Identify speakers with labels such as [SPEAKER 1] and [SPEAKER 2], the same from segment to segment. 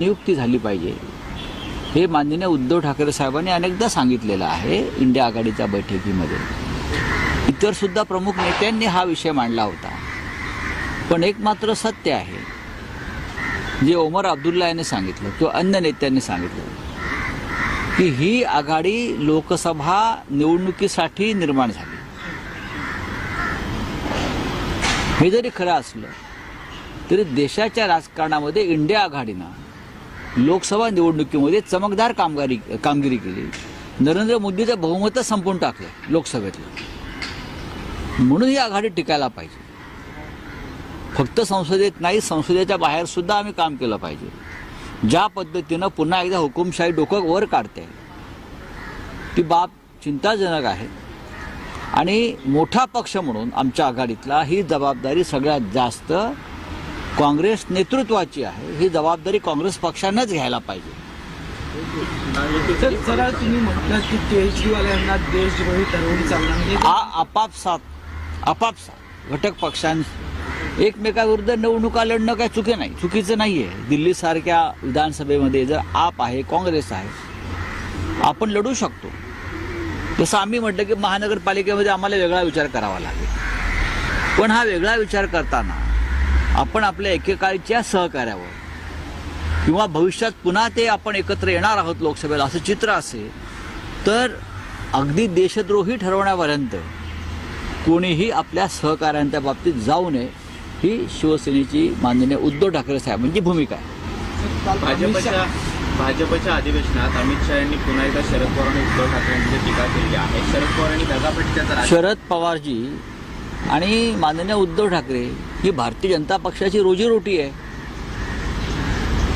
[SPEAKER 1] नियुक्ती झाली पाहिजे. हे माननीय उद्धव ठाकरे साहेबांनी अनेकदा सांगितलेलं आहे इंडिया आघाडीच्या बैठकीमध्ये. इतर सुद्धा प्रमुख नेत्यांनी हा विषय मांडला होता. पण एक मात्र सत्य आहे. जे ओमर अब्दुल्ला यांनी सांगितलं किंवा अन्य नेत्यांनी सांगितलं की ही आघाडी लोकसभा निवडणुकीसाठी निर्माण झाली. हे जरी खरं असलं तरी देशाच्या राजकारणामध्ये इंडिया आघाडीनं लोकसभा निवडणुकीमध्ये चमकदार कामगारी कामगिरी केली. नरेंद्र मोदीचं बहुमतच संपून टाकलं लोकसभेतलं. म्हणून ही आघाडी टिकायला पाहिजे. फक्त संसदेत नाही संसदेच्या बाहेर सुद्धा आम्ही काम केलं पाहिजे. ज्या पद्धतीनं पुन्हा एकदा हुकुमशाही डोकं वर काढते ती बाब चिंताजनक आहे. आणि मोठा पक्ष म्हणून आमच्या आघाडीतला ही जबाबदारी सगळ्यात जास्त काँग्रेस नेतृत्वाची आहे ही जबाबदारी काँग्रेस पक्षानंच घ्यायला पाहिजे.
[SPEAKER 2] सरळ तुम्ही म्हटलं की केजरीवाल्यांना देशद्रोही ठरवून चालणार
[SPEAKER 1] आ आपापसात आपापसात घटक पक्षां एकमेकाविरुद्ध निवडणुका लढणं काय चुकी नाही चुकीचं नाही आहे दिल्लीसारख्या विधानसभेमध्ये जर आप आहे काँग्रेस आहे आपण लढू शकतो. जसं आम्ही म्हटलं की महानगरपालिकेमध्ये आम्हाला वेगळा विचार करावा लागेल. पण हा वेगळा विचार करताना आपण आपल्या एकेकाळच्या सहकार्यावर. किंवा भविष्यात पुन्हा ते आपण एकत्र येणार आहोत लोकसभेला असं चित्र असेल तर अगदी देशद्रोही ठरवण्यापर्यंत कोणीही आपल्या सहकाऱ्यांच्या बाबतीत जाऊ नये ही शिवसेनेची माननीय उद्धव ठाकरे साहेबांची भूमिका आहे.
[SPEAKER 3] भाजपच्या भाजपच्या अधिवेशनात अमित शहा यांनी पुन्हा एकदा शरद पवार आणि उद्धव ठाकरे यांची टीका केली आहे. शरद पवार यांनी राज
[SPEAKER 1] शरद पवारजी आणि माननीय उद्धव ठाकरे ही भारतीय जनता पक्षाची रोजीरोटी आहे.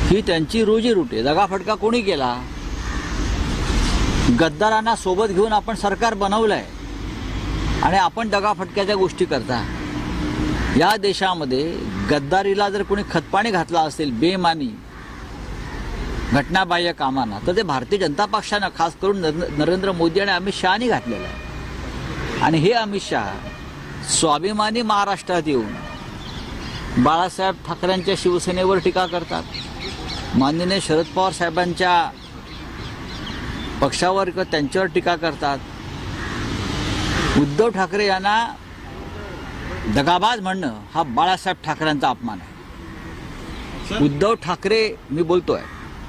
[SPEAKER 1] ही त्यांची रोजीरोटी आहे. दगाफटका कोणी केला? गद्दारांना सोबत घेऊन आपण सरकार बनवलं आहे आणि आपण दगाफटक्याच्या गोष्टी करता. या देशामध्ये गद्दारीला जर कोणी खतपाणी घातला असेल बेमानी घटनाबाह्य कामांना तर ते भारतीय जनता पक्षानं खास करून नर- नरेंद्र मोदी आणि अमित शहानी घातलेलं आहे. आणि हे अमित शहा स्वाभिमानी महाराष्ट्रात येऊन बाळासाहेब ठाकरेंच्या शिवसेनेवर टीका करतात. माननीय शरद पवार साहेबांच्या पक्षावर किंवा त्यांच्यावर टीका करतात. उद्धव ठाकरे यांना दगाबाज म्हणणं हा बाळासाहेब ठाकरेंचा अपमान आहे. उद्धव ठाकरे मी बोलतोय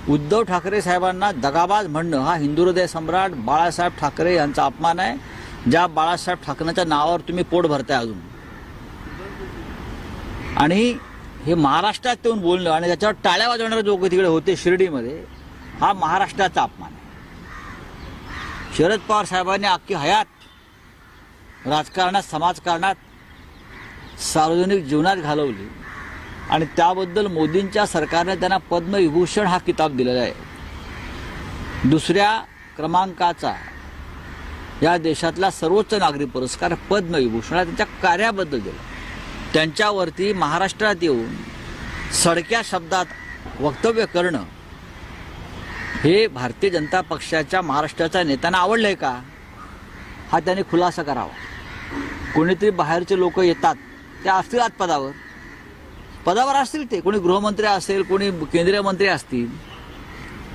[SPEAKER 1] उद्धव ठाकरे साहेबांना दगाबाज म्हणणं हा हिंदू हृदय सम्राट बाळासाहेब ठाकरे यांचा अपमान आहे. ज्या बाळासाहेब ठाकरेंच्या नावावर तुम्ही पोट भरताय अजून. आणि हे महाराष्ट्रात येऊन बोलणं आणि त्याच्यावर टाळ्या वाजवणारे लोक तिकडे होते शिर्डीमध्ये हा महाराष्ट्राचा अपमान आहे. शरद पवार साहेबांनी अख्खी हयात राजकारणात समाजकारणात सार्वजनिक जीवनात घालवली आणि त्याबद्दल मोदींच्या सरकारने त्यांना पद्मविभूषण हा किताब दिलेला आहे. दुसऱ्या क्रमांकाचा या देशातला सर्वोच्च नागरी पुरस्कार पद्मविभूषण त्यांच्या कार्याबद्दल दिला. त्यांच्यावरती महाराष्ट्रात येऊन सडक्या शब्दात वक्तव्य करणं हे भारतीय जनता पक्षाच्या महाराष्ट्राच्या नेत्यांना आहे का? हा त्यांनी खुलासा करावा. कोणीतरी बाहेरचे लोक येतात ते असतील आज पदावर. पदावर असतील ते. कोणी गृहमंत्री असेल कोणी केंद्रीय मंत्री असतील.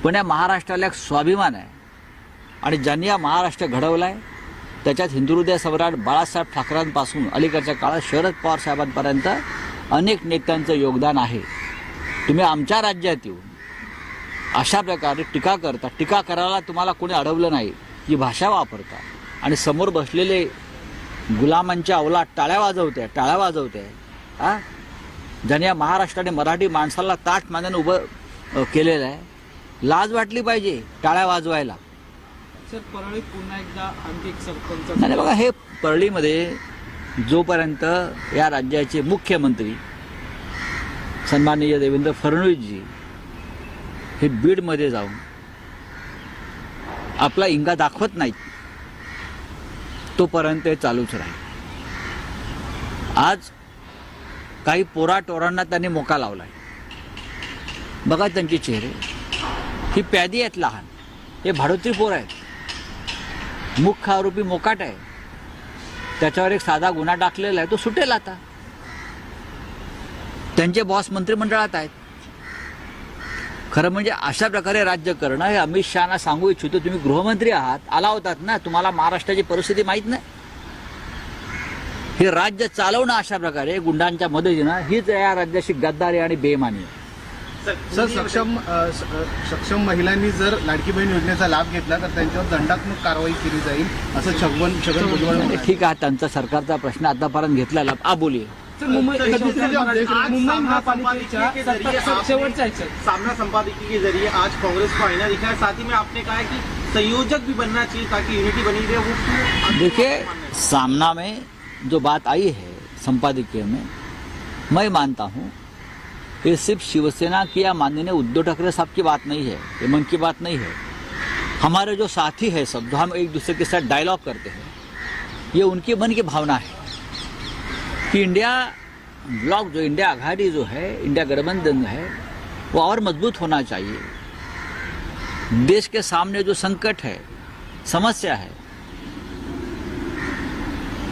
[SPEAKER 1] पण या महाराष्ट्राला एक स्वाभिमान आहे. आणि ज्यांनी हा महाराष्ट्र घडवलाय त्याच्यात हिंदू हृदय सम्राट बाळासाहेब ठाकरेंपासून अलीकडच्या काळात शरद पवार साहेबांपर्यंत अनेक नेत्यांचं योगदान आहे. तुम्ही आमच्या राज्यात येऊन अशा प्रकारे टीका करता टीका करायला तुम्हाला कोणी अडवलं नाही. ही भाषा वापरता. आणि समोर बसलेले गुलामांच्या अवलात टाळ्या वाजवते टाळ्या वाजवते. हा? ज्याने या महाराष्ट्राने मराठी माणसाला ताट मानाने उभं केलेलं आहे. लाज वाटली पाहिजे टाळ्या वाजवायला.
[SPEAKER 2] सर पुन्हा एकदा आणखी एक सरपंच
[SPEAKER 1] बघा हे परळीमध्ये जोपर्यंत या राज्याचे मुख्यमंत्री सन्माननीय देवेंद्र फडणवीसजी हे बीडमध्ये जाऊन आपला इंगा दाखवत नाहीत तोपर्यंत हे चालूच राहील. आज काही पोराटोरांना त्यांनी मोका लावलाय. बघा त्यांचे चेहरे. ही प्यादी आहेत लहान. हे भाडोत्री पोर आहेत. मुख्य आरोपी मोकाट आहे. त्याच्यावर एक साधा गुन्हा टाकलेला आहे तो सुटेल आता. त्यांचे बॉस मंत्रिमंडळात आहेत. खरं म्हणजे अशा प्रकारे राज्य करणं हे अमित शहाना सांगू इच्छितो तुम्ही गृहमंत्री आहात आला होतात ना तुम्हाला महाराष्ट्राची परिस्थिती माहीत नाही. हे राज्य चालवणं अशा प्रकारे गुंडांच्या मदतीनं हीच या राज्याची गद्दारी आणि बेमानी आहे.
[SPEAKER 4] सर सक्षम सक्षम महिलांनी जर लाडकी बहीण योजनेचा लाभ घेतला तर त्यांच्यावर दंडात्मक कारवाई केली जाईल असं छगन छगन भुजबळ.
[SPEAKER 1] ठीक आहे त्यांचा सरकारचा प्रश्न आतापर्यंत घेतलेला आ बोलिये
[SPEAKER 2] मुंबई मुंबई
[SPEAKER 4] सामना संपादकीय के जरिए सामना संपादकीय के आज कांग्रेस को आईना दिखा है साथ ही में आपने कहा है कि संयोजक भी बनना चाहिए ताकि यूनिटी बनी रहे वो
[SPEAKER 1] देखिए सामना में जो बात आई है संपादकीय में मैं मानता हूँ ये सिर्फ़ शिवसेना की या माननीय उद्धव ठाकरे साहब की बात नहीं है ये मन की बात नहीं है। हमारे जो साथी है सब, जो हम एक दूसरे के साथ डायलॉग करते हैं, ये उनकी मन की भावना है कि इंडिया ब्लॉक जो इंडिया आघाड़ी जो है, इंडिया गठबंधन है, वो और मज़बूत होना चाहिए। देश के सामने जो संकट है, समस्या है,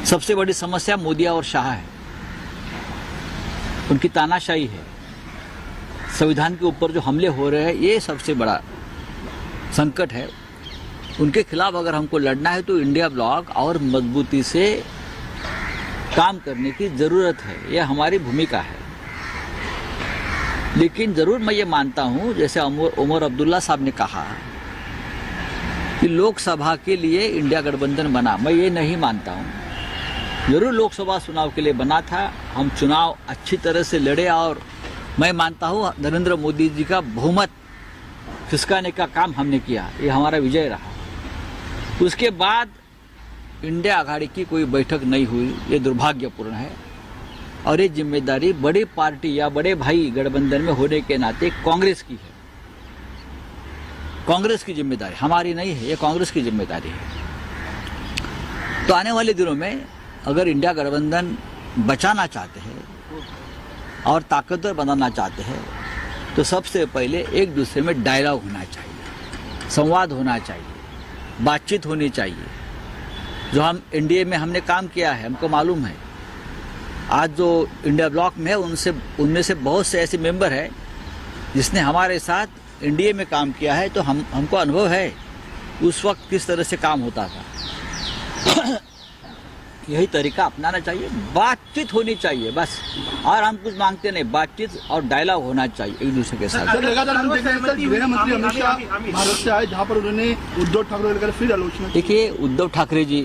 [SPEAKER 1] सबसे बड़ी समस्या मोदी और शाह है। उनकी तानाशाही है। संविधान के ऊपर जो हमले हो रहे हैं, ये सबसे बड़ा संकट है। उनके खिलाफ अगर हमको लड़ना है तो इंडिया ब्लॉक और मजबूती से काम करने की ज़रूरत है। यह हमारी भूमिका है। लेकिन ज़रूर मैं ये मानता हूँ, जैसे उमर अब्दुल्ला साहब ने कहा कि लोकसभा के लिए इंडिया गठबंधन बना। मैं ये नहीं मानता हूँ। ज़रूर लोकसभा चुनाव के लिए बना था। हम चुनाव अच्छी तरह से लड़े और मैं मानता हूँ, नरेंद्र मोदी जी का बहुमत खिसकाने का काम हमने किया, ये हमारा विजय रहा। उसके बाद इंडिया आघाड़ी की कोई बैठक नहीं हुई, ये दुर्भाग्यपूर्ण है। और ये ज़िम्मेदारी बड़ी पार्टी या बड़े भाई गठबंधन में होने के नाते कांग्रेस की है। कांग्रेस की ज़िम्मेदारी, हमारी नहीं है, ये कांग्रेस की ज़िम्मेदारी है। तो आने वाले दिनों में अगर इंडिया गठबंधन बचाना चाहते हैं और ताकतवर बनाना चाहते हैं तो सबसे पहले एक दूसरे में डायलॉग होना चाहिए, संवाद होना चाहिए, बातचीत होनी चाहिए। जो हम एनडीए में हमने काम किया है, हमको मालूम है, आज जो इंडिया ब्लॉक में है उनसे, उनमें से बहुत से ऐसे मेंबर हैं, जिसने हमारे साथ एनडीए में काम किया है तो हम, हमको अनुभव है, उस वक्त किस तरह से काम होता था। यही तरीका अपनाना चाहिए बातचीत होनी चाहिए बस। और हम कुछ मांगते नहीं बातचीत और डायलॉग होना चाहिए एक दूसरे के साथ।
[SPEAKER 4] उद्धव ठाकरे फिर आलोचना
[SPEAKER 1] देखिए उद्धव ठाकरे जी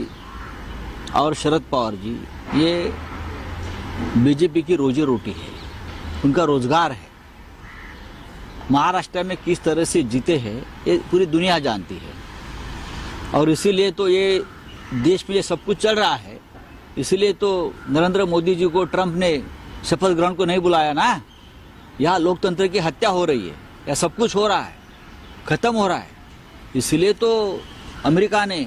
[SPEAKER 1] और शरद पवार जी ये बीजेपी की रोजी रोटी है उनका रोज़गार है। महाराष्ट्र में किस तरह से जीते हैं ये पूरी दुनिया जानती है। और इसीलिए तो ये देश में ये सब कुछ चल रहा है। इसीलिए तो नरेंद्र मोदी जी को ट्रंप ने शपथ ग्रहण को नहीं बुलाया ना। यहाँ लोकतंत्र की हत्या हो रही है, या सब कुछ हो रहा है, खत्म हो रहा है। इसलिए तो अमेरिका ने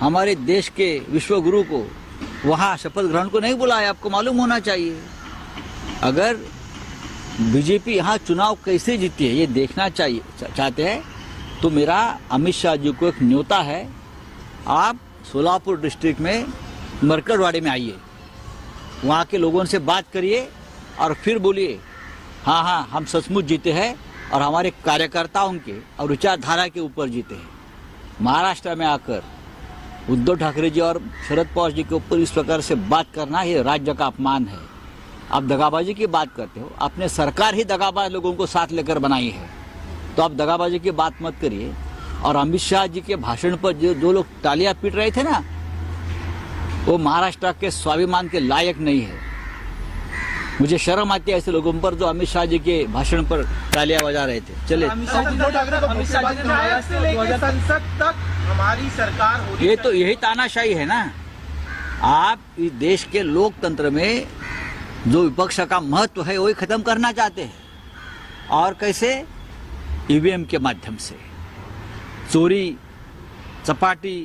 [SPEAKER 1] हमारे देश के विश्व गुरु को वहाँ शपथ ग्रहण को नहीं बुलाया, आपको मालूम होना चाहिए। अगर बीजेपी यहाँ चुनाव कैसे जीती है, ये देखना चाहिए चाहते हैं तो मेरा अमित शाह जी को एक न्योता है। आप सोलापुर डिस्ट्रिक्ट में मरकड़वाड़ी में आइए। वहाँ के लोगों से बात करिए और फिर बोलिए हाँ हाँ हम सचमुच जीते हैं और हमारे कार्यकर्ताओं के और विचारधारा के ऊपर जीते हैं। महाराष्ट्र में आकर उद्धव ठाकरे जी और शरद पवार जी के ऊपर इस प्रकार से बात करना ये राज्य का अपमान है। आप दगाबाजी की बात करते हो, आपने सरकार ही दगाबाज लोगों को साथ लेकर बनाई है। तो आप दगाबाजी की बात मत करिए। और अमित शाह जी के भाषण पर जो जो लोग तालियाँ पीट रहे थे ना वो महाराष्ट्र के स्वाभिमान के लायक नहीं है। मुझे शर्म आती है ऐसे लोगों पर जो अमित शाह जी के भाषण पर तालियाँ बजा रहे थे। चले
[SPEAKER 2] अमित शाह जी
[SPEAKER 4] उद्धव ठाकरे को
[SPEAKER 2] अमित शाह जी ने
[SPEAKER 4] विधायक से लेकर
[SPEAKER 2] 2000
[SPEAKER 4] संसद तक हमारी सरकार
[SPEAKER 1] ये तो यही तानाशाही है ना। आप इस देश के लोकतंत्र में जो विपक्ष का महत्व है वही खत्म करना चाहते हैं। और कैसे? ईवीएम के माध्यम से। चोरी चपाटी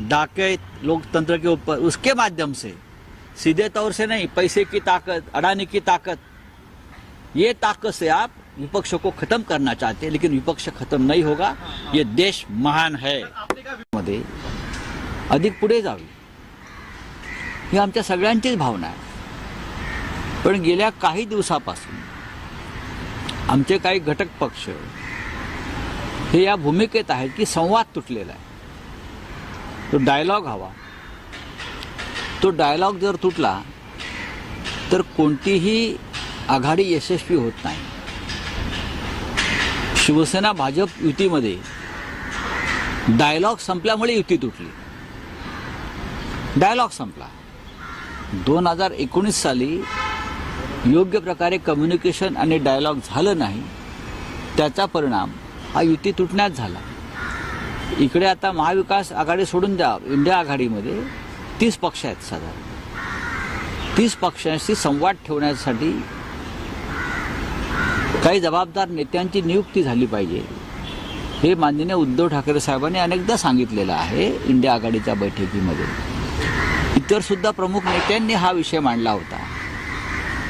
[SPEAKER 1] डाकैत लोकतंत्र के ऊपर उसके माध्यम से। सीधे तौर से नहीं पैसे की ताकत अडानी की ताकत। ये ताकत से आप विपक्ष को खत्म करना चाहते हैं लेकिन विपक्ष खत्म नहीं होगा। ये देश महान है। मध्ये अधिक पुढे जावी। ही आमच्या सगळ्यांचीच भावना आहे. पण गेल्या काही दिवसापासून आमचे काही घटक पक्ष हे या भूमिकेत आहेत की संवाद तुटलेला आहे. तो डायलॉग हवा. तो डायलॉग जर तुटला तर कोणतीही आघाडी यशस्वी होत नाही. शिवसेना भाजप युतीमध्ये डायलॉग संपल्यामुळे युती तुटली. डायलॉग संपला. दोन हजार एकोणीस साली योग्य प्रकारे कम्युनिकेशन आणि डायलॉग झालं नाही त्याचा परिणाम हा युती तुटण्यात झाला. इकडे आता महाविकास आघाडी सोडून द्या इंडिया आघाडीमध्ये. तीस पक्ष आहेत साधारण. तीस पक्षांशी संवाद ठेवण्यासाठी काही जबाबदार नेत्यांची नियुक्ती झाली पाहिजे. हे माननीय उद्धव ठाकरे साहेबांनी अनेकदा सांगितलेलं आहे इंडिया आघाडीच्या बैठकीमध्ये. इतर सुद्धा प्रमुख नेत्यांनी हा विषय मांडला होता.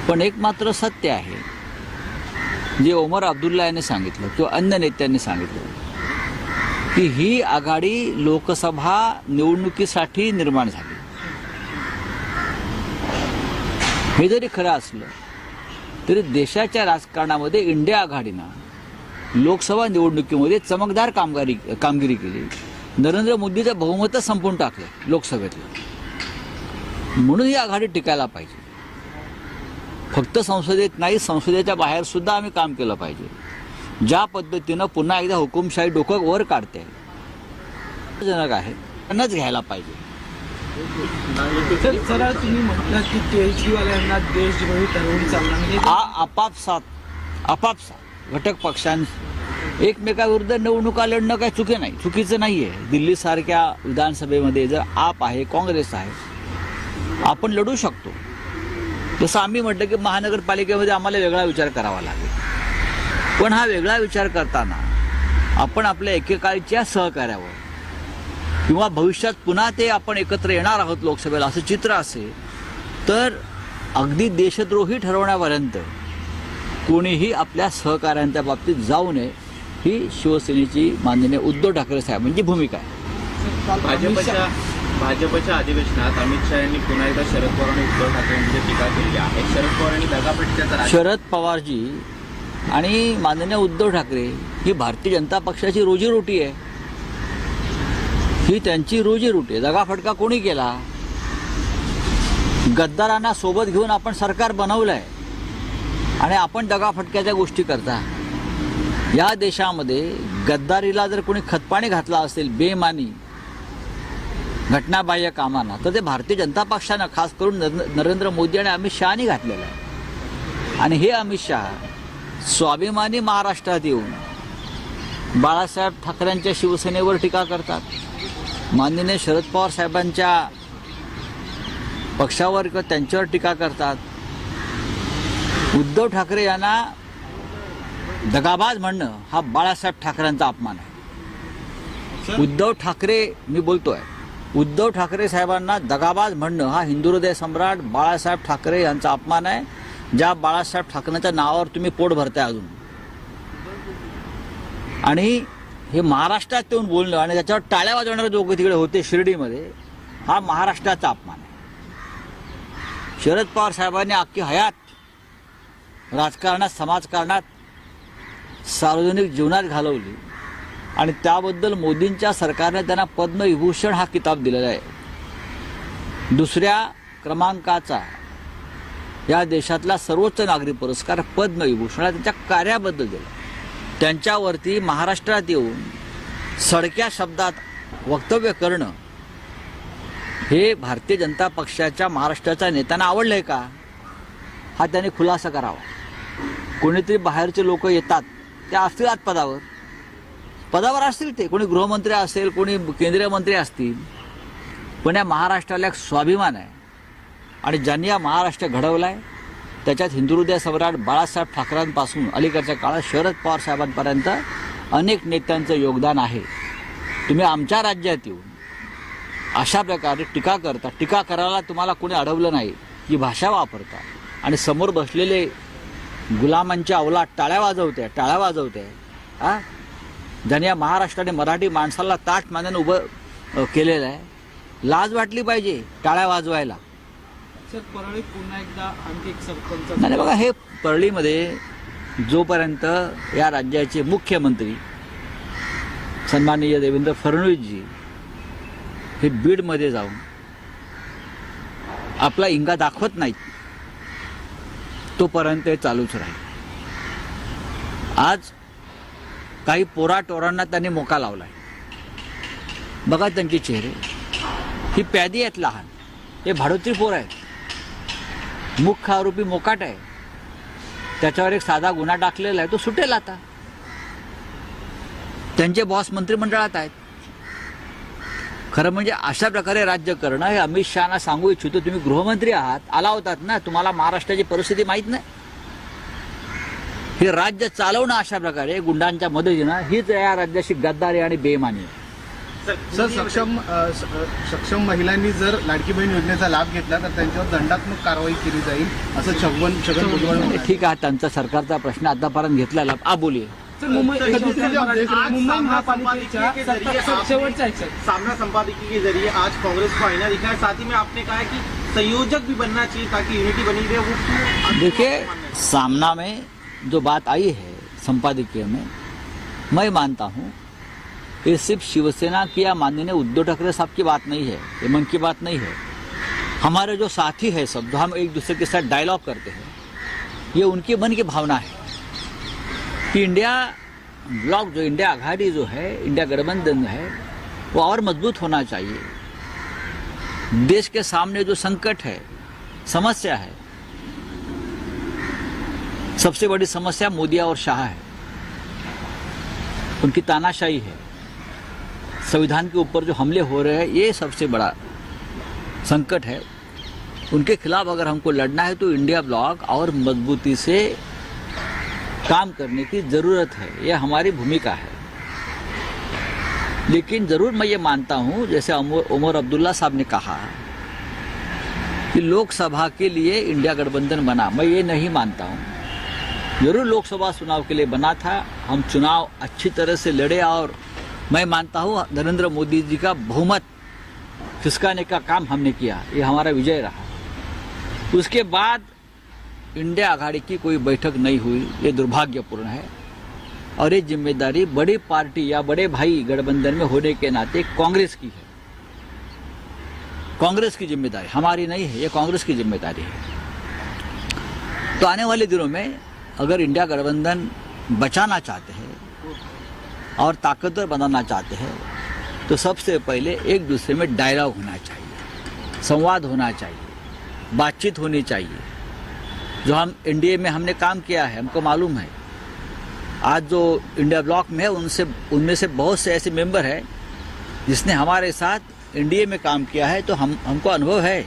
[SPEAKER 1] पण एक मात्र सत्य आहे जे ओमर अब्दुल्ला यांनी सांगितलं किंवा अन्य नेत्यांनी सांगितलं. की ही आघाडी लोकसभा निवडणुकीसाठी निर्माण झाली. हे जरी खरं असलं तरी देशाच्या राजकारणामध्ये इंडिया आघाडीनं लोकसभा निवडणुकीमध्ये चमकदार कामगारी कामगिरी केली. नरेंद्र मोदीचं बहुमतच संपून टाकलं लोकसभेतलं. म्हणून ही आघाडी टिकायला पाहिजे. फक्त संसदेत नाही संसदेच्या बाहेर सुद्धा आम्ही काम केलं पाहिजे. ज्या पद्धतीनं पुन्हा एकदा हुकुमशाही डोकं वर काढते. जनक आहे. त्यांनाच घ्यायला पाहिजे.
[SPEAKER 2] सरळ तुम्ही म्हटलं की देशद्रोही ठरवून म्हणजे
[SPEAKER 1] हा आपापसात आपापसात घटक पक्षां एकमेकाविरुद्ध निवडणुका लढणं काही चुकी नाही. चुकीचं नाही आहे दिल्लीसारख्या विधानसभेमध्ये जर आप आहे काँग्रेस आहे आपण लढू शकतो. जसं आम्ही म्हटलं की महानगरपालिकेमध्ये आम्हाला वेगळा विचार करावा लागेल. पण हा वेगळा विचार करताना आपण आपल्या एकेकाळच्या सहकार्यावर किंवा भविष्यात पुन्हा ते आपण एकत्र येणार आहोत लोकसभेला असं चित्र असेल तर अगदी देशद्रोही ठरवण्यापर्यंत कोणीही आपल्या सहकाऱ्यांच्या बाबतीत जाऊ नये ही शिवसेनेची माननीय उद्धव ठाकरे साहेबांची भूमिका आहे.
[SPEAKER 3] भाजपच्या भाजपच्या अधिवेशनात अमित शहा यांनी पुन्हा एकदा शरद पवार आणि उद्धव ठाकरे यांची टीका केली आहे. शरद पवार यांनी राज
[SPEAKER 1] शरद पवारजी आणि माननीय उद्धव ठाकरे ही भारतीय जनता पक्षाची रोजीरोटी आहे. ही त्यांची रोजीरोटी आहे. दगाफटका कोणी केला? गद्दारांना सोबत घेऊन आपण सरकार बनवलं आहे आणि आपण दगाफटक्याच्या गोष्टी करता. या देशामध्ये गद्दारीला जर कोणी खतपाणी घातला असेल बेमानी घटनाबाह्य कामांना तर ते भारतीय जनता पक्षानं खास करून नर- नरेंद्र मोदी आणि अमित शहानी घातलेलं आहे. आणि हे अमित शहा स्वाभिमानी महाराष्ट्रात येऊन बाळासाहेब ठाकरेंच्या शिवसेनेवर टीका करतात. माननीय शरद पवार साहेबांच्या पक्षावर किंवा त्यांच्यावर टीका करतात. उद्धव ठाकरे यांना दगाबाज म्हणणं हा बाळासाहेब ठाकरेंचा अपमान आहे. उद्धव ठाकरे मी बोलतोय उद्धव ठाकरे साहेबांना दगाबाज म्हणणं हा हिंदू हृदय सम्राट बाळासाहेब ठाकरे यांचा अपमान आहे. ज्या बाळासाहेब ठाकरेंच्या नावावर तुम्ही पोट भरताय अजून. आणि हे महाराष्ट्रात येऊन बोलणं आणि त्याच्यावर टाळ्या वाजवणारे लोक तिकडे होते शिर्डीमध्ये हा महाराष्ट्राचा अपमान आहे. शरद पवार साहेबांनी अख्खी हयात राजकारणात समाजकारणात सार्वजनिक जीवनात घालवली आणि त्याबद्दल मोदींच्या सरकारने त्यांना पद्मविभूषण हा किताब दिलेला आहे. दुसऱ्या क्रमांकाचा या देशातला सर्वोच्च नागरी पुरस्कार पद्मविभूषण त्यांच्या कार्याबद्दल दिला. त्यांच्यावरती महाराष्ट्रात येऊन सडक्या शब्दात वक्तव्य करणं हे भारतीय जनता पक्षाच्या महाराष्ट्राच्या नेत्यांना आहे का? हा त्यांनी खुलासा करावा. कोणीतरी बाहेरचे लोक येतात ते असतील आत पदावर. पदावर असतील ते. कोणी गृहमंत्री असेल कोणी केंद्रीय मंत्री असतील. पण या महाराष्ट्राला एक स्वाभिमान आहे. आणि ज्यांनी हा महाराष्ट्र घडवलाय त्याच्यात हिंदुहृदय सम्राट बाळासाहेब ठाकरेंपासून अलीकडच्या काळात शरद पवार साहेबांपर्यंत अनेक नेत्यांचं योगदान आहे. तुम्ही आमच्या राज्यात येऊन अशा प्रकारे टीका करता टीका करायला तुम्हाला कोणी अडवलं नाही ही भाषा वापरता. आणि समोर बसलेले गुलामांच्या अवलात टाळ्या वाजवते टाळ्या वाजवते. हां? ज्याने या महाराष्ट्राने मराठी माणसाला ताट मानाने उभं केलेलं आहे. लाज वाटली पाहिजे टाळ्या वाजवायला.
[SPEAKER 2] सर परळी पुन्हा एकदा आणखी एक सरपंच
[SPEAKER 1] नाही बघा हे परळीमध्ये जोपर्यंत या राज्याचे मुख्यमंत्री सन्माननीय देवेंद्र फडणवीसजी हे बीडमध्ये जाऊन आपला इंगा दाखवत नाहीत तोपर्यंत हे चालूच राहील. आज काही पोराटोरांना त्यांनी मोका लावलाय. बघा त्यांचे चेहरे. ही प्यादी आहेत लहान. हे भाडोत्री पोरं आहेत. मुख्य आरोपी मोकाट आहे. त्याच्यावर एक साधा गुन्हा टाकलेला आहे तो सुटेल आता. त्यांचे बॉस मंत्रिमंडळात आहेत. खरं म्हणजे अशा प्रकारे राज्य करणं हे अमित शहाना सांगू इच्छितो तुम्ही गृहमंत्री आहात आला होतात ना तुम्हाला महाराष्ट्राची परिस्थिती माहीत नाही. हे राज्य चालवणं अशा प्रकारे गुंडांच्या मदतीनं हीच या राज्याची गद्दारी आणि बेमानी आहे.
[SPEAKER 4] सर सक्षम सक्षम महिलांनी जर लाडकी बहीण योजनेचा लाभ घेतला तर त्यांच्यावर दंडात्मक कारवाई केली जाईल असं छगन छगन भुजबळ.
[SPEAKER 1] ठीक आहे त्यांचा सरकारचा प्रश्न आतापर्यंत घेतलेला आ बोलिये.
[SPEAKER 2] मुंबई
[SPEAKER 5] सामना संपादकीय के जरिए
[SPEAKER 2] सत्ता-
[SPEAKER 5] आपने-
[SPEAKER 2] शेवटचा आहे सर
[SPEAKER 5] सामना संपादकीय के जरिए आज कांग्रेस को आईना दिखा है साथ ही में आपने कहा है कि संयोजक भी बनना चाहिए ताकि यूनिटी बनी रहे। वो
[SPEAKER 1] देखिए सामना में जो बात आई है संपादकीय में मैं मानता हूँ ये सिर्फ़ शिवसेना की या माननीय उद्धव ठाकरे साहब की बात नहीं है, ये मन की बात नहीं है। हमारे जो साथी है सब, जो हम एक दूसरे के साथ डायलॉग करते हैं, ये उनके मन की भावना है कि इंडिया ब्लॉक जो, इंडिया आघाड़ी जो है, इंडिया गठबंधन है, वो और मज़बूत होना चाहिए। देश के सामने जो संकट है, समस्या है, सबसे बड़ी समस्या मोदिया और शाह है। उनकी तानाशाही है। संविधान के ऊपर जो हमले हो रहे हैं, ये सबसे बड़ा संकट है। उनके खिलाफ अगर हमको लड़ना है तो इंडिया ब्लॉक और मजबूती से काम करने की ज़रूरत है। यह हमारी भूमिका है। लेकिन ज़रूर मैं ये मानता हूँ, जैसे उमर अब्दुल्ला साहब ने कहा कि लोकसभा के लिए इंडिया गठबंधन बना। मैं ये नहीं मानता हूँ। ज़रूर लोकसभा चुनाव के लिए बना था। हम चुनाव अच्छी तरह से लड़े और मैं मानता हूँ, नरेंद्र मोदी जी का बहुमत खिसकाने का काम हमने किया, ये हमारा विजय रहा। उसके बाद इंडिया आघाड़ी की कोई बैठक नहीं हुई, ये दुर्भाग्यपूर्ण है। और ये ज़िम्मेदारी बड़ी पार्टी या बड़े भाई गठबंधन में होने के नाते कांग्रेस की है। कांग्रेस की ज़िम्मेदारी हमारी नहीं है, ये कांग्रेस की ज़िम्मेदारी है। तो आने वाले दिनों में अगर इंडिया गठबंधन बचाना चाहते हैं और ताकतवर बनाना चाहते हैं तो सबसे पहले एक दूसरे में डायलॉग होना चाहिए, संवाद होना चाहिए, बातचीत होनी चाहिए। जो हम एनडीए में हमने काम किया है, हमको मालूम है, आज जो इंडिया ब्लॉक में है उनसे, उनमें से बहुत से ऐसे मेंबर हैं, जिसने हमारे साथ एनडीए में काम किया है तो हम, हमको अनुभव है,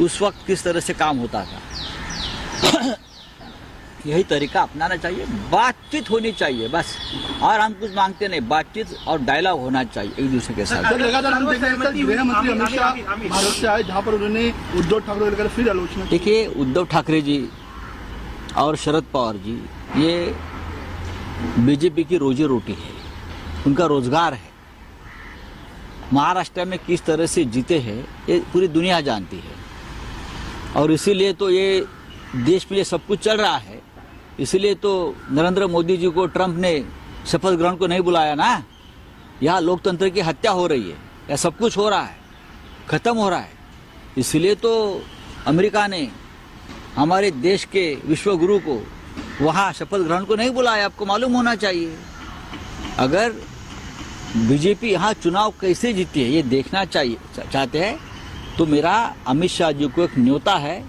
[SPEAKER 1] उस वक्त किस तरह से काम होता था। यही तरीका अपनाना चाहिए बातचीत होनी चाहिए बस। और हम कुछ मांगते नहीं बातचीत और डायलॉग होना चाहिए एक दूसरे के साथ।
[SPEAKER 6] सर लगातार हम देख रहे सर,
[SPEAKER 5] सहमति हुई।
[SPEAKER 6] गृह मंत्री
[SPEAKER 5] आमिर,
[SPEAKER 6] अमित शाह
[SPEAKER 5] आमिर, आमिर।
[SPEAKER 6] भारत से आए जहाँ पर उन्होंने उद्धव ठाकरे लेकर फिर आलोचना
[SPEAKER 1] देखिए उद्धव ठाकरे जी और शरद पवार जी ये बीजेपी की रोजी रोटी है उनका रोज़गार है। महाराष्ट्र में किस तरह से जीते हैं ये पूरी दुनिया जानती है। और इसीलिए तो ये देश में ये सब कुछ चल रहा है। इसीलिए तो नरेंद्र मोदी जी को ट्रंप ने शपथ ग्रहण को नहीं बुलाया ना। यहाँ लोकतंत्र की हत्या हो रही है, या सब कुछ हो रहा है, खत्म हो रहा है। इसलिए तो अमेरिका ने हमारे देश के विश्व गुरु को वहाँ शपथ ग्रहण को नहीं बुलाया, आपको मालूम होना चाहिए। अगर बीजेपी यहाँ चुनाव कैसे जीती है, ये देखना चाहिए चाहते हैं तो मेरा अमित शाह जी को एक न्योता है।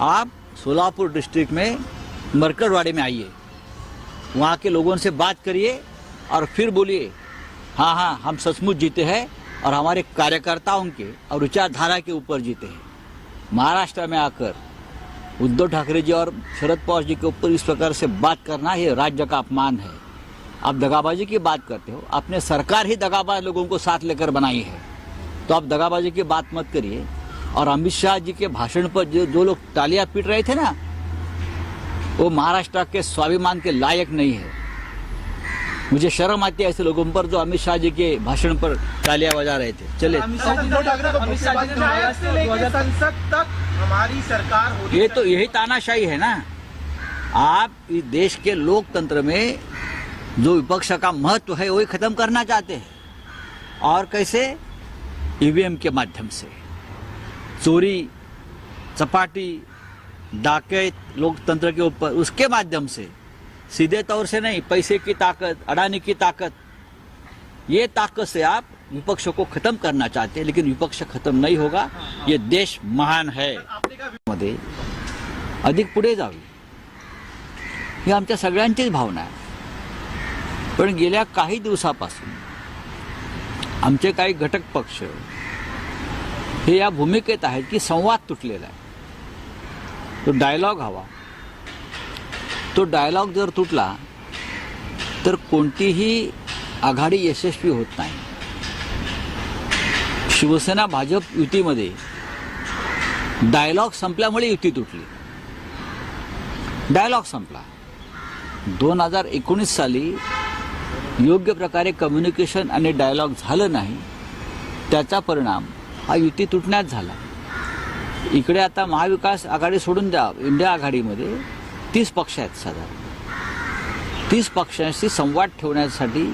[SPEAKER 1] आप सोलापुर डिस्ट्रिक्ट में मरकरवाड़ी में आइए। वहाँ के लोगों से बात करिए और फिर बोलिए हाँ हाँ हम सचमुच जीते हैं और हमारे कार्यकर्ताओं के और विचारधारा के ऊपर जीते हैं। महाराष्ट्र में आकर उद्धव ठाकरे जी और शरद पवार जी के ऊपर इस प्रकार से बात करना ये राज्य का अपमान है। आप दगाबाजी की बात करते हो, आपने सरकार ही दगाबाज लोगों को साथ लेकर बनाई है। तो आप दगाबाजी की बात मत करिए और अमित शाह जी के भाषण पर जो जो लोग तालियाँ पीट रहे थे ना वो महाराष्ट्र के स्वाभिमान के लायक नहीं है। मुझे शर्म आती है ऐसे लोगों पर जो अमित शाह जी के भाषण पर तालियाँ बजा रहे थे। चले
[SPEAKER 5] संसद तक हमारी सरकार
[SPEAKER 1] ये तो यही तानाशाही है ना। आप इस देश के लोकतंत्र में जो विपक्ष का महत्व है वही खत्म करना चाहते हैं। और कैसे? ईवीएम के माध्यम से। चोरी चपाटी डाकैत लोकतंत्र के ऊपर उसके माध्यम से सीधे तौर से नहीं पैसे की ताकत अडानी की ताकत ये ताकत से आप विपक्ष को खत्म करना चाहते हैं लेकिन विपक्ष खत्म नहीं होगा ये देश महान है। मध्ये अधिक पुढे जावी. ही आमच्या सगळ्यांचीच भावना आहे. पण गेल्या काही दिवसापासून आमचे काही घटक पक्ष हे या भूमिकेत आहेत की संवाद तुटलेला आहे. तो डायलॉग हवा. तो डायलॉग जर तुटला तर कोणतीही आघाडी यशस्वी होत नाही. शिवसेना भाजप युतीमध्ये डायलॉग संपल्यामुळे युती तुटली. डायलॉग संपला. दोन हजार एकोणीस साली योग्य प्रकारे कम्युनिकेशन आणि डायलॉग झालं नाही त्याचा परिणाम हा युती तुटण्यात झाला. इकडे आता महाविकास आघाडी सोडून द्या इंडिया आघाडीमध्ये तीस पक्ष आहेत साधारण. तीस पक्षांशी संवाद ठेवण्यासाठी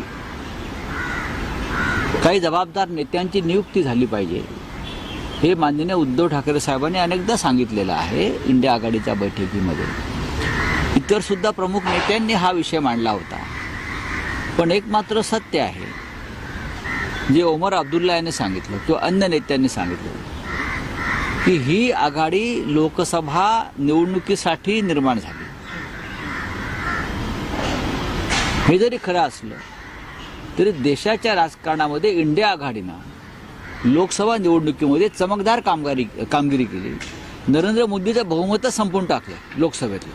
[SPEAKER 1] काही जबाबदार नेत्यांची नियुक्ती झाली पाहिजे. हे माननीय उद्धव ठाकरे साहेबांनी अनेकदा सांगितलेलं आहे इंडिया आघाडीच्या बैठकीमध्ये. इतर सुद्धा प्रमुख नेत्यांनी हा विषय मांडला होता. पण एक मात्र सत्य आहे जे ओमर अब्दुल्ला यांनी सांगितलं किंवा अन्य नेत्यांनी सांगितलं. की ही आघाडी लोकसभा निवडणुकीसाठी निर्माण झाली. हे जरी खरं असलं तरी देशाच्या राजकारणामध्ये इंडिया आघाडीनं लोकसभा निवडणुकीमध्ये चमकदार कामगारी कामगिरी केली. नरेंद्र मोदीचं बहुमत संपून टाकलं लोकसभेतलं.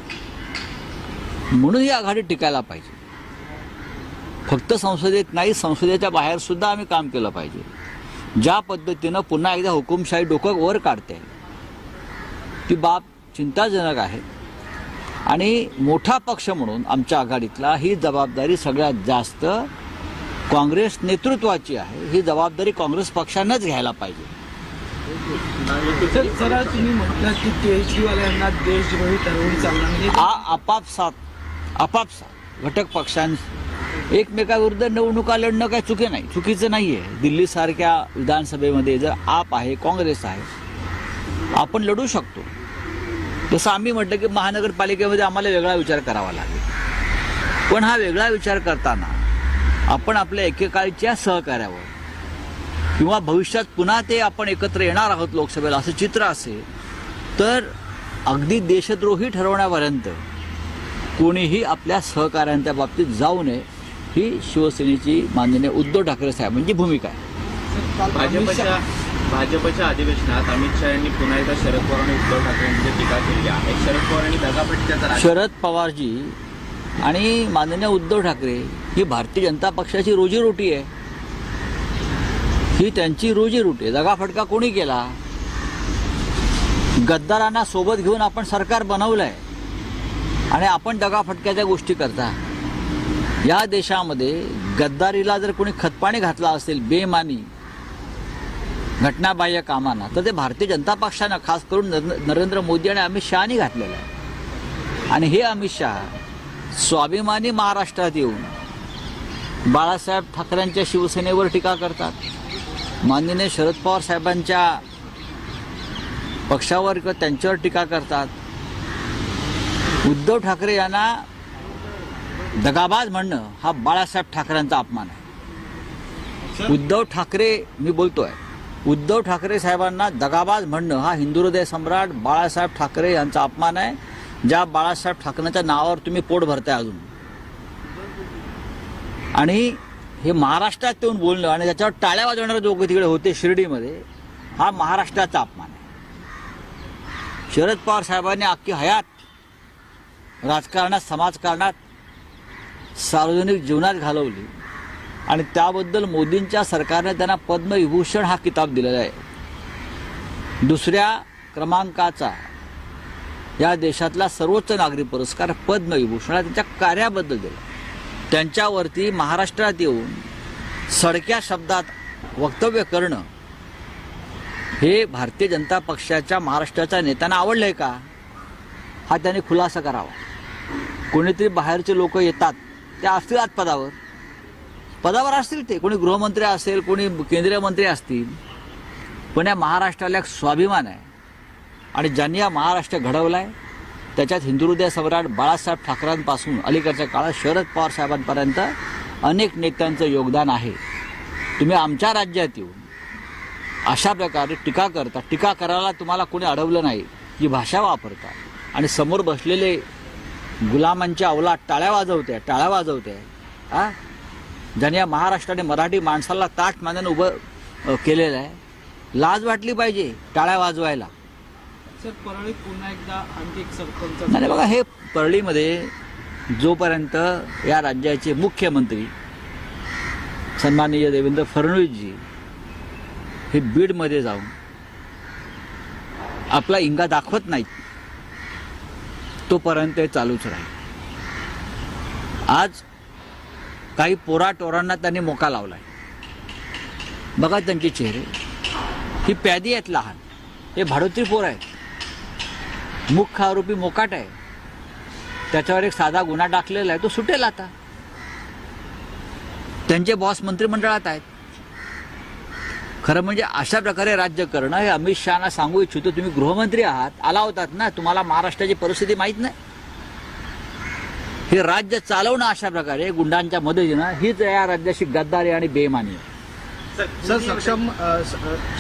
[SPEAKER 1] म्हणून ही आघाडी टिकायला पाहिजे. फक्त संसदेत नाही संसदेच्या बाहेर सुद्धा आम्ही काम केलं पाहिजे. ज्या पद्धतीनं पुन्हा एकदा हुकुमशाही डोकं वर काढते ती बाब चिंताजनक आहे. आणि मोठा पक्ष म्हणून आमच्या आघाडीतला ही जबाबदारी सगळ्यात जास्त काँग्रेस नेतृत्वाची आहे. ही जबाबदारी काँग्रेस पक्षानंच घ्यायला पाहिजे.
[SPEAKER 2] तुम्ही म्हटलं की देशद्रोही ठरवून चालणार
[SPEAKER 1] आपापसात आपापसात घटक पक्षां एकमेकाविरुद्ध निवडणुका लढणं काय चुकी नाही. चुकीचं नाही आहे दिल्लीसारख्या विधानसभेमध्ये जर आप आहे काँग्रेस आहे आपण लढू शकतो. जसं आम्ही म्हटलं की महानगरपालिकेमध्ये आम्हाला वेगळा विचार करावा लागेल. पण हा वेगळा विचार करताना आपण आपल्या एकेकाळच्या सहकार्यावर किंवा भविष्यात पुन्हा ते आपण एकत्र येणार आहोत लोकसभेला असं चित्र असेल तर अगदी देशद्रोही ठरवण्यापर्यंत कोणीही आपल्या सहकाऱ्यांच्या बाबतीत जाऊ नये. ही शिवसेनेची माननीय उद्धव ठाकरे साहेबांची भूमिका आहे.
[SPEAKER 3] भाजपच्या भाजपच्या अधिवेशनात अमित शहा यांनी पुन्हा एकदा शरद पवार आणि उद्धव ठाकरे यांची टीका केली आहे. शरद पवार यांनी दगापट्टीचा राज-
[SPEAKER 1] शरद पवारजी आणि माननीय उद्धव ठाकरे ही भारतीय जनता पक्षाची रोजीरोटी आहे. ही त्यांची रोजीरोटी आहे. दगाफटका कोणी केला? गद्दारांना सोबत घेऊन आपण सरकार बनवलंय आणि आपण दगाफटक्याच्या गोष्टी करता. या देशामध्ये गद्दारीला जर कोणी खतपाणी घातला असेल बेमानी घटनाबाह्य कामांना तर ते भारतीय जनता पक्षानं खास करून नर- नरेंद्र मोदी आणि अमित शहानी घातलेलं आहे. आणि हे अमित शहा स्वाभिमानी महाराष्ट्रात येऊन बाळासाहेब ठाकरेंच्या शिवसेनेवर टीका करतात. माननीय शरद पवार साहेबांच्या पक्षावर किंवा त्यांच्यावर टीका करतात. उद्धव ठाकरे यांना दगाबाज म्हणणं हा बाळासाहेब ठाकरेंचा अपमान आहे. उद्धव ठाकरे मी बोलतोय उद्धव ठाकरे साहेबांना दगाबाज म्हणणं हा हिंदू हृदय सम्राट बाळासाहेब ठाकरे यांचा अपमान आहे ज्या बाळासाहेब ठाकरेंच्या नावावर तुम्ही पोट भरताय अजून. आणि हे महाराष्ट्रात येऊन बोलणं आणि त्याच्यावर टाळ्या वाजवणारे लोक तिकडे होते शिर्डीमध्ये हा महाराष्ट्राचा अपमान आहे. शरद पवार साहेबांनी अख्खी हयात राजकारणात समाजकारणात सार्वजनिक जीवनात घालवली. आणि त्याबद्दल मोदींच्या सरकारने त्यांना पद्मविभूषण हा किताब दिलेला आहे. दुसऱ्या क्रमांकाचा या देशातला सर्वोच्च नागरी पुरस्कार पद्मविभूषण हा त्यांच्या कार्याबद्दल दिला. त्यांच्यावरती महाराष्ट्रात येऊन सडक्या शब्दात वक्तव्य करणं हे भारतीय जनता पक्षाच्या महाराष्ट्राच्या नेत्यांना आवडलंय का? हा त्यांनी खुलासा करावा. कोणीतरी बाहेरचे लोक येतात. ते असतील आज पदावर पदावर असतील ते. कोणी गृहमंत्री असेल कोणी केंद्रीय मंत्री असतील. पण या महाराष्ट्राला एक स्वाभिमान आहे. आणि ज्यांनी हा महाराष्ट्र घडवलाय त्याच्यात हिंदुहृदय सम्राट बाळासाहेब ठाकरेंपासून अलीकडच्या काळात शरद पवार साहेबांपर्यंत अनेक नेत्यांचं योगदान आहे. तुम्ही आमच्या राज्यात येऊन अशा प्रकारे टीका करता. टीका करायला तुम्हाला कोणी अडवलं नाही. ही भाषा वापरता. आणि समोर बसलेले गुलामांच्या अवलात टाळ्या वाजवते टाळ्या वाजवते. आ ज्याने या महाराष्ट्राने मराठी माणसाला ताट मानाने उभं केलेलं आहे. लाज वाटली पाहिजे टाळ्या वाजवायला.
[SPEAKER 2] सर परळी पुन्हा एकदा आणखी एक सरपंच
[SPEAKER 1] नाही, बघा हे परळीमध्ये जोपर्यंत या राज्याचे मुख्यमंत्री सन्माननीय देवेंद्र फडणवीसजी हे बीडमध्ये जाऊन आपला इंगा दाखवत नाहीत तोपर्यंत ते चालूच राहील. आज काही पोरा टोरांना त्यांनी मोका लावलाय. बघा त्यांचे चेहरे. ही प्यादी आहेत लहान. हे भाडोत्री पोर आहेत. मुख्य आरोपी मोकाट आहे. त्याच्यावर एक साधा गुन्हा टाकलेला आहे. तो सुटेल आता. त्यांचे बॉस मंत्रिमंडळात आहेत. खरं म्हणजे अशा प्रकारे राज्य करणं हे अमित शहाना सांगू इच्छितो. तुम्ही गृहमंत्री आहात आला होतात ना तुम्हाला महाराष्ट्राची परिस्थिती माहीत नाही. हे राज्य चालवणं अशा प्रकारे गुंडांच्या मदतीनं हीच या राज्याची गद्दारी आणि बेमानी आहे.
[SPEAKER 4] सर सक्षम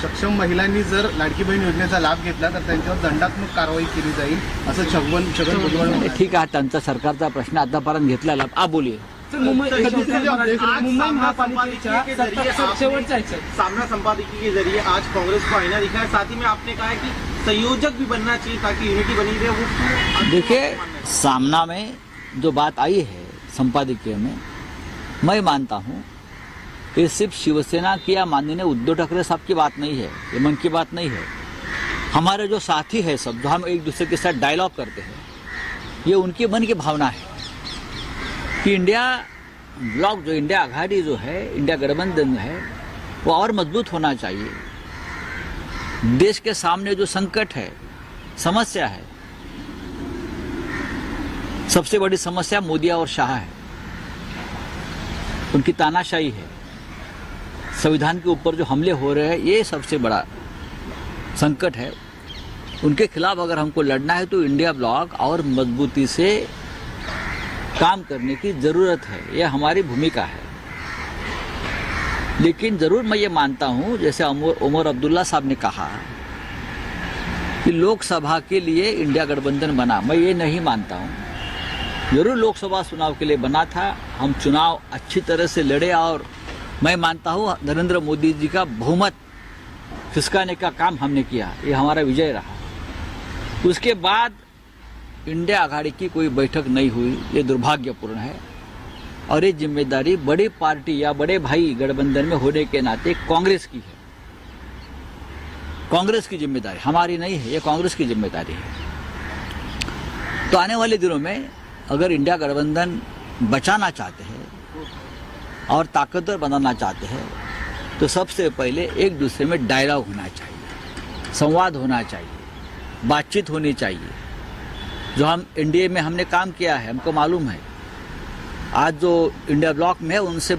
[SPEAKER 4] सक्षम महिलांनी जर लाडकी बहीण योजनेचा लाभ घेतला तर त्यांच्यावर दंडात्मक कारवाई केली जाईल असं छगन छगन.
[SPEAKER 1] ठीक आहे त्यांचा सरकारचा प्रश्न आतापर्यंत घेतलेला आ बोलिये
[SPEAKER 2] मुंबई मुंबई
[SPEAKER 5] सामना
[SPEAKER 2] महापालिकेच्या
[SPEAKER 5] के ज़रिए
[SPEAKER 2] शेवटचा
[SPEAKER 5] सामना संपादकीय के ज़रिए आज कांग्रेस को आईना दिखा है। साथ ही में आपने कहा है कि संयोजक भी बनना चाहिए ताकि यूनिटी बनी रहे वो
[SPEAKER 1] देखिए सामना में जो बात आई है संपादकीय में मैं मानता हूँ कि सिर्फ़ शिवसेना की या माननीय उद्धव ठाकरे साहब की बात नहीं है ये मन की बात नहीं है। हमारे जो साथी है सब जो हम एक दूसरे के साथ डायलॉग करते हैं ये उनकी मन की भावना है। कि इंडिया ब्लॉक जो इंडिया आघाड़ी जो है, इंडिया गठबंधन है, वो और मज़बूत होना चाहिए। देश के सामने जो संकट है, समस्या है, सबसे बड़ी समस्या मोदी और शाह है। उनकी तानाशाही है। संविधान के ऊपर जो हमले हो रहे हैं, ये सबसे बड़ा संकट है। उनके खिलाफ अगर हमको लड़ना है तो इंडिया ब्लॉक और मजबूती से काम करने की ज़रूरत है, यह हमारी भूमिका है। लेकिन ज़रूर मैं ये मानता हूँ, जैसे उमर अब्दुल्ला साहब ने कहा कि लोकसभा के लिए इंडिया गठबंधन बना, मैं ये नहीं मानता हूँ। ज़रूर लोकसभा चुनाव के लिए बना था, हम चुनाव अच्छी तरह से लड़े और मैं मानता हूँ, नरेंद्र मोदी जी का बहुमत खिसकाने का काम हमने किया, ये हमारा विजय रहा। उसके बाद इंडिया आघाड़ी की कोई बैठक नहीं हुई, ये दुर्भाग्यपूर्ण है। और ये ज़िम्मेदारी बड़ी पार्टी या बड़े भाई गठबंधन में होने के नाते कांग्रेस की है। कांग्रेस की ज़िम्मेदारी हमारी नहीं है, ये कांग्रेस की ज़िम्मेदारी है। तो आने वाले दिनों में अगर इंडिया गठबंधन बचाना चाहते हैं और ताकतवर बनाना चाहते हैं तो सबसे पहले एक दूसरे में डायलॉग होना चाहिए, संवाद होना चाहिए, बातचीत होनी चाहिए। जो हम एनडीए में हमने काम किया है हमको मालूम है। आज जो इंडिया ब्लॉक में है उनसे